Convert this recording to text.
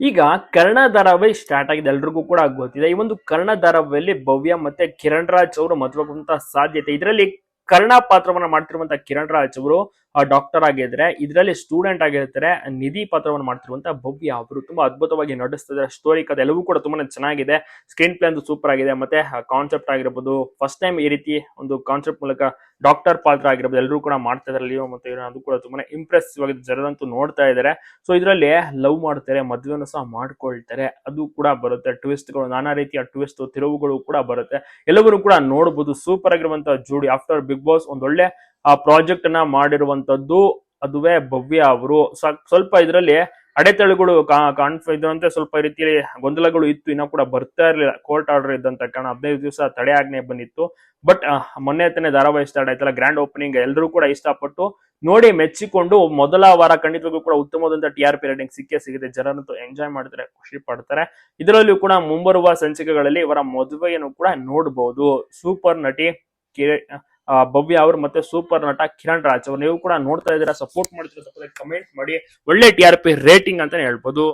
ಈಗ ಕರ್ಣ ಧಾರಾವಾಹಿ ಸ್ಟಾರ್ಟ್ ಆಗಿದೆ. ಎಲ್ರಿಗೂ ಕೂಡ ಗೊತ್ತಿದೆ. ಈ ಒಂದು ಕರ್ಣ ಧಾರಾವಾಹಿಯಲ್ಲಿ ಭವ್ಯ ಮತ್ತೆ ಕಿರಣ್ ರಾಜ್ ಅವರು ಮದುವೆ ಸಾಧ್ಯತೆ ಇದರಲ್ಲಿ ಕರ್ಣ ಪಾತ್ರವನ್ನ ಮಾಡ್ತಿರುವಂತ ಕಿರಣ್ ರಾಜ್ ಅವರು ಡಾಕ್ಟರ್ ಆಗಿದ್ರೆ, ಇದರಲ್ಲಿ ಸ್ಟೂಡೆಂಟ್ ಆಗಿರ್ತಾರೆ, ನಿಧಿ ಪಾತ್ರವನ್ನು ಮಾಡ್ತಿರುವಂತ ಭವ್ಯ. ಅವರು ತುಂಬಾ ಅದ್ಭುತವಾಗಿ ನಟಿಸ್ತಿದ್ದಾರೆ ಸ್ಟೋರಿ ಕಥೆ ಎಲ್ಲವೂ ಕೂಡ ತುಂಬಾನೇ ಚೆನ್ನಾಗಿದೆ. ಸ್ಕ್ರೀನ್ ಪ್ಲೇ ಅಂತೂ ಸೂಪರ್ ಆಗಿದೆ. ಮತ್ತೆ ಕಾನ್ಸೆಪ್ಟ್ ಆಗಿರ್ಬೋದು ಫಸ್ಟ್ ಟೈಮ್ ಈ ರೀತಿ ಒಂದು ಕಾನ್ಸೆಪ್ಟ್ ಮೂಲಕ ಡಾಕ್ಟರ್ ಪಾತ್ರ ಆಗಿರ್ಬೋದು ಎಲ್ಲರೂ ಕೂಡ ಮಾಡ್ತಾ ಇದ್ದಾರೆ ಲಿಯೋ ಮತ್ತೆ ಅದು ಕೂಡ ತುಂಬಾನೇ ಇಂಪ್ರೆಸಿವ್ ಆಗಿದೆ ಜನರಂತೂ ನೋಡ್ತಾ ಇದ್ದಾರೆ ಸೊ ಇದರಲ್ಲಿ ಲವ್ ಮಾಡ್ತಾರೆ ಮದುವೆಯನ್ನು ಸಹ ಮಾಡ್ಕೊಳ್ತಾರೆ. ಅದು ಕೂಡ ಬರುತ್ತೆ. ಟ್ವಿಸ್ಟ್ಗಳು ನಾನಾ ರೀತಿಯ ಟ್ವಿಸ್ಟ್ ತಿರುವುಗಳು ಕೂಡ ಬರುತ್ತೆ. ಎಲ್ಲವರು ಕೂಡ ನೋಡಬಹುದು ಸೂಪರ್ ಆಗಿರುವಂತಹ ಜೋಡಿ. ಆಫ್ಟರ್ ಬಿಗ್ ಬಾಸ್ ಒಂದೊಳ್ಳೆ ಆ ಪ್ರಾಜೆಕ್ಟ್ನ ಮಾಡಿರುವಂತದ್ದು ಅದುವೇ ಭವ್ಯ ಅವರು. ಸ್ವಲ್ಪ ಇದರಲ್ಲಿ ಅಡೆತಡೆಗಳು ಕಾಣ್ತಾ ಇದ್ರಂತೆ ಸ್ವಲ್ಪ ರೀತಿಯಲ್ಲಿ ಗೊಂದಲಗಳು ಇತ್ತು ಇನ್ನೂ ಕೂಡ ಬರ್ತಾ ಇರಲಿಲ್ಲ. ಕೋರ್ಟ್ ಆರ್ಡರ್ ಇದ್ದಂತ ಕಾರಣ ಹದಿನೈದು ದಿವಸ ತಡೆ ಆಜ್ಞೆ ಬಂದಿತ್ತು. ಬಟ್ ಮೊನ್ನೆ ತಾನೇ ಧಾರಾವಾಹಿ ಸ್ಟಾರ್ಟ್ ಆಯ್ತಲ್ಲ ಗ್ರ್ಯಾಂಡ್ ಓಪನಿಂಗ್ ಎಲ್ಲರೂ ಕೂಡ ಇಷ್ಟಪಟ್ಟು ನೋಡಿ ಮೆಚ್ಚಿಕೊಂಡು ಮೊದಲ ವಾರ ಖಂಡಿತವಾಗೂ ಕೂಡ ಉತ್ತಮವಾದಂತ ಟಿ ಆರ್ ಪಿ ರೇಟಿಂಗ್ ಸಿಕ್ಕೇ ಸಿಗುತ್ತೆ. ಜನರಂತೂ ಎಂಜಾಯ್ ಮಾಡ್ತಾರೆ ಖುಷಿ ಪಡ್ತಾರೆ. ಇದರಲ್ಲಿಯೂ ಕೂಡ ಮುಂಬರುವ ಸಂಚಿಕೆಗಳಲ್ಲಿ ಇವರ ಮದುವೆಯನ್ನು ಕೂಡ ನೋಡಬಹುದು ಸೂಪರ್ ನಟಿ ಆ, ಭವ್ಯ ಅವರು ಮತ್ತೆ ಸೂಪರ್ ನಟ ಕಿರಣ್ ರಾಜ್ ಅವರು. ನೀವು ಕೂಡ ನೋಡ್ತಾ ಇದ್ದೀರಾ ಸಪೋರ್ಟ್ ಮಾಡ್ತೀರಾ ಕಮೆಂಟ್ ಮಾಡಿ. ಒಳ್ಳೆ ಟಿ ರೇಟಿಂಗ್ ಅಂತಾನೆ ಹೇಳ್ಬೋದು.